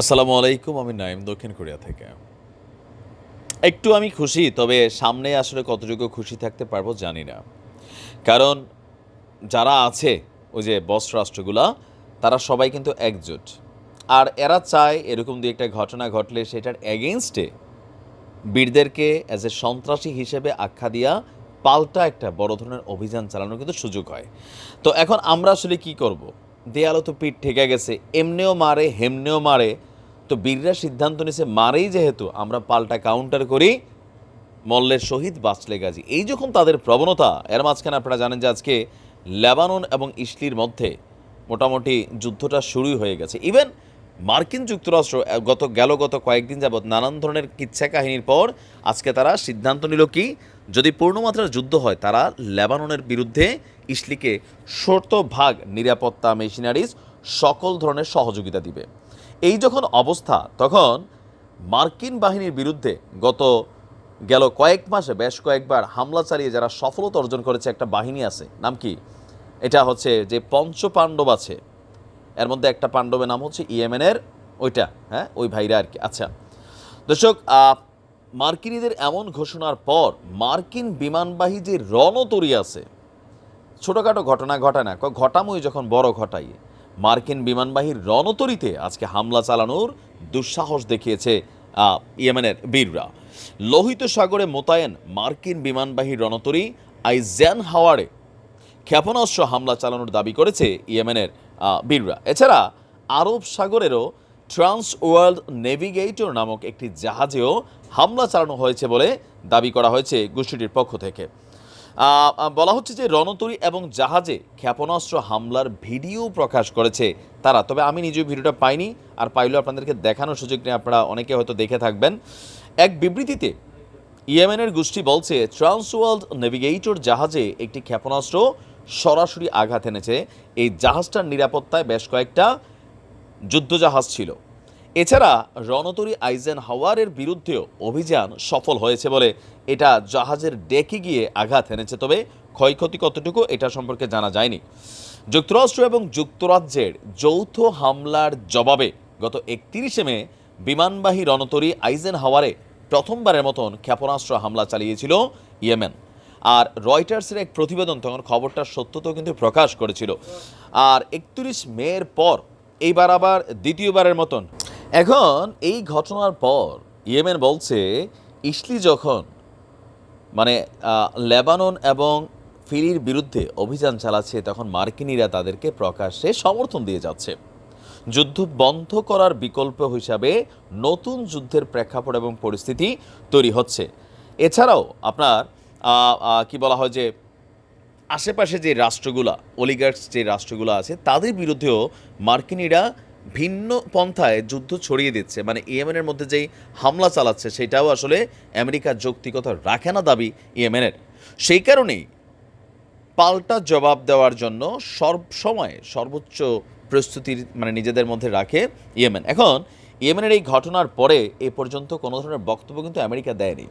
আসসালামু আলাইকুম, আমি নাইম দক্ষিণ কোরিয়া থেকে। একটু আমি খুশি, তবে সামনে আসলে কতটুকু খুশি থাকতে পারব জানি না। কারণ যারা আছে, ওই যে বস রাষ্ট্রগুলা, তারা সবাই কিন্তু একজোট। আর এরা চায় এরকম দু একটা ঘটনা ঘটলে সেটার এগেনস্টে বীরদেরকে অ্যাজ এ সন্ত্রাসী হিসেবে আখ্যা দিয়া পাল্টা একটা বড় ধরনের অভিযান চালানোর কিন্তু সুযোগ হয়। তো এখন আমরা আসলে কি করব? দেয়ালও তো পিঠ ঠেকে গেছে, এমনেও মারে, হেমনেও মারে। তো বীররা সিদ্ধান্ত নিছে মারেই যেহেতু, আমরা পাল্টা কাউন্টার করি, মল্লের শহীদ বাঁচলে গাজী। এই যখন তাদের প্রবণতা, এর মাঝখানে আপনারা জানেন যে আজকে লেবানন এবং ইসলির মধ্যে মোটামুটি যুদ্ধটা শুরুই হয়ে গেছে। ইভেন মার্কিন যুক্তরাষ্ট্র গত, গেল গত কয়েকদিন যাবৎ নানান ধরনের কিচ্ছা কাহিনীর পর আজকে তারা সিদ্ধান্ত নিল কি, যদি পূর্ণমাত্রার যুদ্ধ হয়, তারা লেবাননের বিরুদ্ধে ইসলিকে শতভাগ নিরাপত্তা মেশিনারিজ সকল ধরনের সহযোগিতা দিবে। এই যখন অবস্থা, তখন মার্কিন বাহিনীর বিরুদ্ধে গত গেল কয়েক মাসে বেশ কয়েকবার হামলা চালিয়ে যারা সফলতা অর্জন করেছে একটা বাহিনী আছে, নাম কি? এটা হচ্ছে যে পঞ্চপাণ্ডব আছে। এর মধ্যে একটা পাণ্ডবের নাম হচ্ছে ইয়েমেনের ওইটা হ্যাঁ ওই ভাইরা আর কি। আচ্ছা দর্শক মার্কিনীদের এমন ঘোষণার পর মার্কিন বিমানবাহী যে রণতরী আছে, ছোটোখাটো ঘটনা ঘটায় না ঘটামই যখন বড় ঘটাই মার্কিন বিমানবাহীর রণতরীতে আজকে হামলা চালানোর দুঃসাহস দেখিয়েছে ইয়েমেনের বীররা। লোহিত সাগরে মোতায়েন মার্কিন বিমানবাহী রণতরী আইজ্যান হাওয়ারে ক্ষেপণাস্ত্র হামলা চালানোর দাবি করেছে ইয়েমেনের বীররা। এছাড়া আরব সাগরেরও ট্রান্স ওয়ার্ল্ড নেভিগেটর নামক একটি জাহাজেও হামলা চালানো হয়েছে বলে দাবি করা হয়েছে গোষ্ঠীটির পক্ষ থেকে। বলা হচ্ছে যে রণতরী এবং জাহাজে ক্ষেপণাস্ত্র হামলার ভিডিও প্রকাশ করেছে তারা। তবে আমি নিজেও ভিডিওটা পাইনি, আর পাইলেও আপনাদেরকে দেখানোর সুযোগ নিয়ে আপনারা অনেকে হয়তো দেখে থাকবেন। এক বিবৃতিতে ইয়েমেনের গোষ্ঠী বলছে ট্রান্স ওয়ার্ল্ড নেভিগেটর জাহাজে একটি ক্ষেপণাস্ত্র সরাসরি আঘাত এনেছে। এই জাহাজটার নিরাপত্তায় বেশ কয়েকটা যুদ্ধজাহাজ ছিল। এছাড়া রণতরী আইজেন হাওয়ারের বিরুদ্ধেও অভিযান সফল হয়েছে বলে এটা জাহাজের ডেকে গিয়ে আঘাত এনেছে। তবে ক্ষয়ক্ষতি কতটুকু এটা সম্পর্কে জানা যায়নি। যুক্তরাষ্ট্র এবং যুক্তরাজ্যের যৌথ হামলার জবাবে গত একত্রিশে মে বিমানবাহী রণতরী আইজেন হাওয়ারে প্রথমবারের মতন ক্ষেপণাস্ত্র হামলা চালিয়েছিল ইয়েমেন। আর রয়টার্সের এক প্রতিবেদন তখন খবরটার সত্যতাও কিন্তু প্রকাশ করেছিল। আর একত্রিশ মের পর এইবার আবার দ্বিতীয়বারের মতন। এখন এই ঘটনার পর ইয়েমেন বলছে, ইসলি যখন মানে লেবানন এবং ফিলির বিরুদ্ধে অভিযান চালাচ্ছে, তখন মার্কিনীরা তাদেরকে প্রকাশ্যে সমর্থন দিয়ে যাচ্ছে। যুদ্ধ বন্ধ করার বিকল্প হিসাবে নতুন যুদ্ধের প্রেক্ষাপট এবং পরিস্থিতি তৈরি হচ্ছে। এছাড়াও আপনার কি বলা হয় যে আশেপাশে যে রাষ্ট্রগুলা অলিগার্স যে রাষ্ট্রগুলো আছে, তাদের বিরুদ্ধেও মার্কিনীরা ভিন্ন পন্থায় যুদ্ধ ছড়িয়ে দিচ্ছে। মানে ইয়েমেনের মধ্যে যেই হামলা চালাচ্ছে, সেটাও আসলে আমেরিকার যৌক্তিকতা রাখে না দাবি ইয়েমেনের। সেই কারণেই পাল্টা জবাব দেওয়ার জন্য সর্ব সময় সর্বোচ্চ প্রস্তুতির মানে নিজেদের মধ্যে রাখে ইয়েমেন। এখন, ইয়েমেনের এই ঘটনার পরে এ পর্যন্ত কোনো ধরনের বক্তব্য কিন্তু আমেরিকা দেয়নি।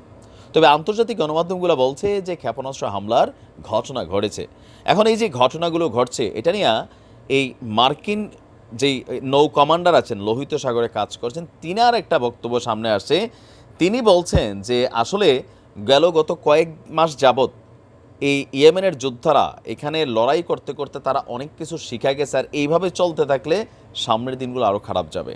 তবে আন্তর্জাতিক গণমাধ্যমগুলো বলছে যে ক্ষেপণাস্ত্র হামলার ঘটনা ঘটেছে। এখন এই যে ঘটনাগুলো ঘটছে, এটা নিয়ে এই মার্কিন যেই নৌ কমান্ডার আছেন, লোহিত সাগরে কাজ করছেন, তিনার একটা বক্তব্য সামনে আসছে। তিনি বলছেন যে আসলে গেল গত কয়েক মাস যাবত এই ইয়েমেনের যোদ্ধারা এখানে লড়াই করতে করতে তারা অনেক কিছু শিখা গেছে আর এইভাবে চলতে থাকলে সামনের দিনগুলো আরও খারাপ যাবে।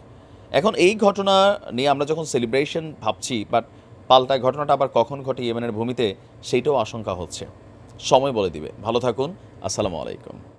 এখন এই ঘটনা নিয়ে আমরা যখন সেলিব্রেশন ভাবছি বাট পাল্টা ঘটনাটা আবার কখন ঘটে ইয়েমেনের ভূমিতে, সেইটাও আশঙ্কা হচ্ছে। সময় বলে দিবে। ভালো থাকুন। আসসালামু আলাইকুম।